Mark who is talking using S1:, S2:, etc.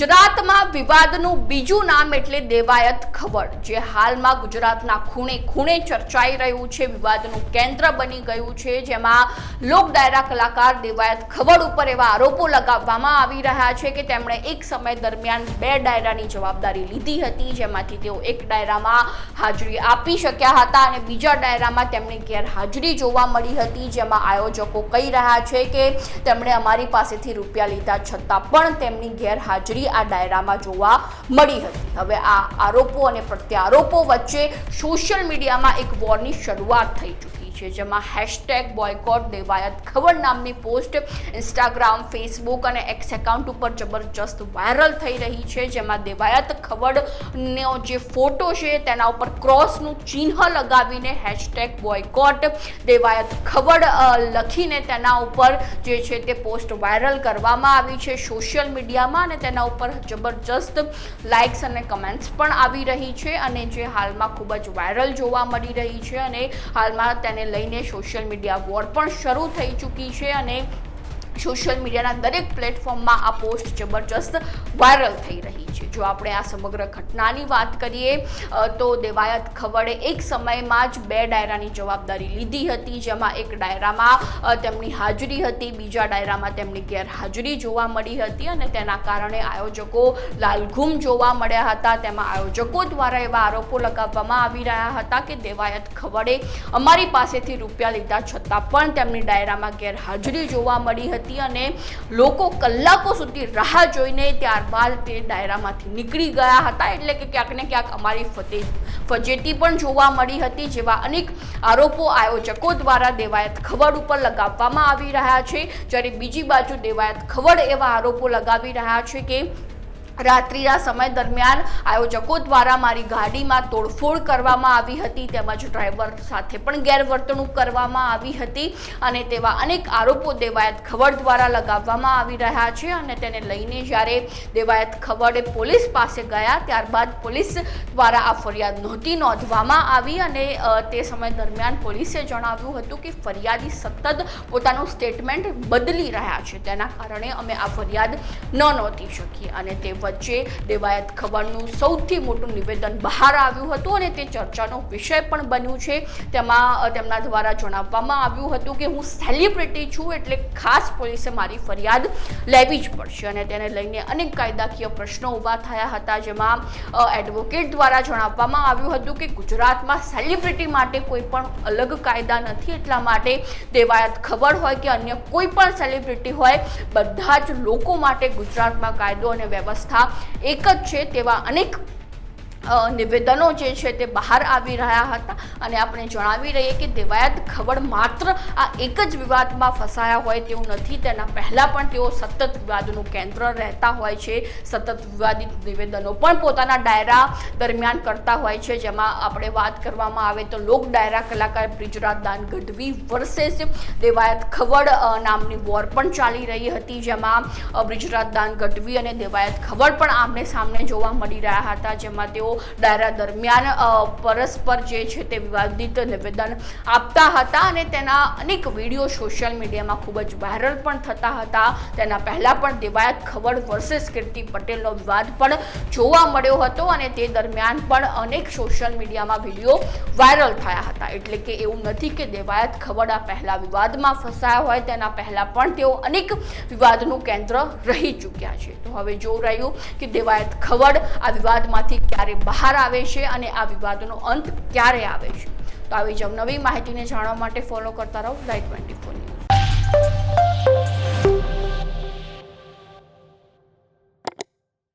S1: ગુજરાતમાં વિવાદનું બીજું નામ એટલે દેવાયત ખબર, જે હાલમાં ગુજરાતના ખૂણે ખૂણે ચર્ચાઈ રહ્યું છે. વિવાદનું કેન્દ્ર બની ગયું છે, જેમાં લોક ડાયરા કલાકાર દેવાયત ખબર ઉપર એવા આરોપો લગાવવામાં આવી રહ્યા છે કે તેમણે એક સમય દરમિયાન બે ડાયરાની જવાબદારી લીધી હતી, જેમાંથી તેઓ એક ડાયરામાં હાજરી આપી શક્યા હતા અને બીજા ડાયરામાં તેમની ગેરહાજરી જોવા મળી હતી. જેમાં આયોજકો કહી રહ્યા છે કે તેમણે અમારી પાસેથી રૂપિયા લીધા છતાં પણ તેમની ગેરહાજરી આ ડાયરામાં જોવા મળી હતી. હવે આ આરોપો અને પ્રત્યારોપો વચ્ચે સોશિયલ મીડિયામાં એક વોરની શરૂઆત થઈ ચૂકી છે, જેમાં હેશટેગ બોયકોટ દેવાયત ખબર નામની પોસ્ટ ઇન્સ્ટાગ્રામ ફેસબુક અને એક્સ એકાઉન્ટ ઉપર જબરજસ્ત વાયરલ થઈ રહી છે, જેમાં દેવાયત ખબરનો જે ફોટો છે, તેના ઉપર ક્રોસનું ચિહ્ન લગાવીને હેશટેગ બોયકોટ દેવાયત ખબર લખીને તેના ઉપર જે છે તે પોસ્ટ વાયરલ કરવામાં આવી છે સોશિયલ મીડિયામાં અને તેના ઉપર જબરજસ્ત લાઇક્સ અને કમેન્ટ્સ પણ આવી રહી છે અને જે હાલમાં ખૂબ જ વાયરલ જોવા મળી રહી છે અને હાલમાં તેને લઈને સોશિયલ મીડિયા વોર પણ શરૂ થઈ ચૂકી છે અને સોશિયલ મીડિયાના દરેક પ્લેટફોર્મમાં આ પોસ્ટ જબરજસ્ત વાયરલ થઈ રહી છે. જો આપણે આ સમગ્ર ઘટનાની વાત કરીએ તો દેવાયત ખવડે એક સમયમાં જ બે ડાયરાની જવાબદારી લીધી હતી, જેમાં એક ડાયરામાં તેમની હાજરી હતી, બીજા ડાયરામાં તેમની ગેરહાજરી જોવા મળી હતી અને તેના કારણે આયોજકો લાલઘુમ જોવા મળ્યા હતા. તેમાં આયોજકો દ્વારા એવા આરોપો લગાવવામાં આવી રહ્યા હતા કે દેવાયત ખવડે અમારી પાસેથી રૂપિયા લીધા છતાં પણ તેમની ડાયરામાં ગેરહાજરી જોવા મળી હતી. અને લોકો કલાકો સુધી રાહ જોઈને ત્યારબાદ તે ડાયરામાંથી નીકળી ગયા હતા. એટલે કે ક્યાંક ને ક્યાંક અમારી ફતે ફજેતી પણ જોવા મળી હતી, જેવા અનેક આરોપો આયોજકો દ્વારા દેવાયત ખવડ ઉપર લગાવવામાં આવી રહ્યા છે. જ્યારે બીજી બાજુ દેવાયત ખવડ એવા આરોપો લગાવી રહ્યા છે કે રાત્રિના સમય દરમિયાન આયોજકો દ્વારા મારી ગાડીમાં તોડફોડ કરવામાં આવી હતી તેમજ ડ્રાઈવર સાથે પણ ગેરવર્તણૂક કરવામાં આવી હતી અને તેવા અનેક આરોપો દેવાયત ખબર દ્વારા લગાવવામાં આવી રહ્યા છે અને તેને લઈને જ્યારે દેવાયત ખબરે પોલીસ પાસે ગયા, ત્યારબાદ પોલીસ દ્વારા આ ફરિયાદ નહોતી નોંધવામાં આવી અને તે સમય દરમિયાન પોલીસે જણાવ્યું હતું કે ફરિયાદી સતત પોતાનું સ્ટેટમેન્ટ બદલી રહ્યા છે. તેના કારણે અમે આ ફરિયાદ ન નોંધી શકીએ અને તે વચ્ચે દેવાયત ખબરનું સૌથી મોટું નિવેદન બહાર આવ્યું હતું અને તે ચર્ચાનો વિષય પણ બન્યું છે. તેમાં તેમના દ્વારા જણાવવામાં આવ્યું હતું કે હું સેલિબ્રિટી છું એટલે ખાસ પોલીસે મારી ફરિયાદ લેવી જ પડશે અને તેને લઈને અનેક કાયદાકીય પ્રશ્નો ઊભા થયા હતા, જેમાં એડવોકેટ દ્વારા જણાવવામાં આવ્યું હતું કે ગુજરાતમાં સેલિબ્રિટી માટે કોઈ પણ અલગ કાયદા નથી. એટલા માટે દેવાયત ખબર હોય કે અન્ય કોઈ પણ સેલિબ્રિટી હોય, બધા જ લોકો માટે ગુજરાતમાં કાયદો અને વ્યવસ્થા એક જ છે તેવા અનેક નિવેદનો જે છે તે બહાર આવી રહ્યા હતા અને આપણે જણાવી રહીએ કે દેવાયત ખબર માત્ર આ એક જ વિવાદમાં ફસાયા હોય તેવું નથી. તેના પહેલાં પણ તેઓ સતત વિવાદનું કેન્દ્ર રહેતા હોય છે. સતત વિવાદિત નિવેદનો પણ પોતાના ડાયરા દરમિયાન કરતા હોય છે. જેમાં આપણે વાત કરવામાં આવે તો લોક ડાયરા કલાકાર બ્રિજરાજ દાન ગઢવી વર્સેસ દેવાયત ખવડ નામની વોર પણ ચાલી રહી હતી. જેમાં બ્રિજરાજ દાન ગઢવી અને દેવાયત ખબર પણ આમને સામને જોવા મળી રહ્યા હતા. જેમાં તેઓ ડાયરા દરમિયાન પરસ્પર જે છે તે વિવાદિત નિવેદન આપતા હતા અને તેના અનેક વીડિયો સોશિયલ મીડિયામાં ખૂબ જ વાયરલ પણ થતા હતા. તેના પહેલાં પણ દેવાયત ખબર વર્સેસ કીર્તિ પટેલનો વિવાદ પણ જોવા મળ્યો હતો અને તે દરમિયાન પણ અનેક સોશિયલ મીડિયામાં વીડિયો વાયરલ થયા હતા. એટલે કે એવું નથી કે દેવાયત ખબર આ પહેલા વિવાદમાં ફસાયા હોય, તેના પહેલાં પણ તેઓ અનેક વિવાદનું કેન્દ્ર રહી ચૂક્યા છે. તો હવે જોવું રહ્યું કે દેવાયત ખબર આ વિવાદમાંથી ક્યારે બહાર આવે છે અને આ વિવાદનો અંત ક્યારે આવે છે? તો આવી જ નવી માહિતીને જાણવા માટે ફોલો કરતા રહો લાઈટ ટ્વેન્ટી ફોર ન્યૂઝ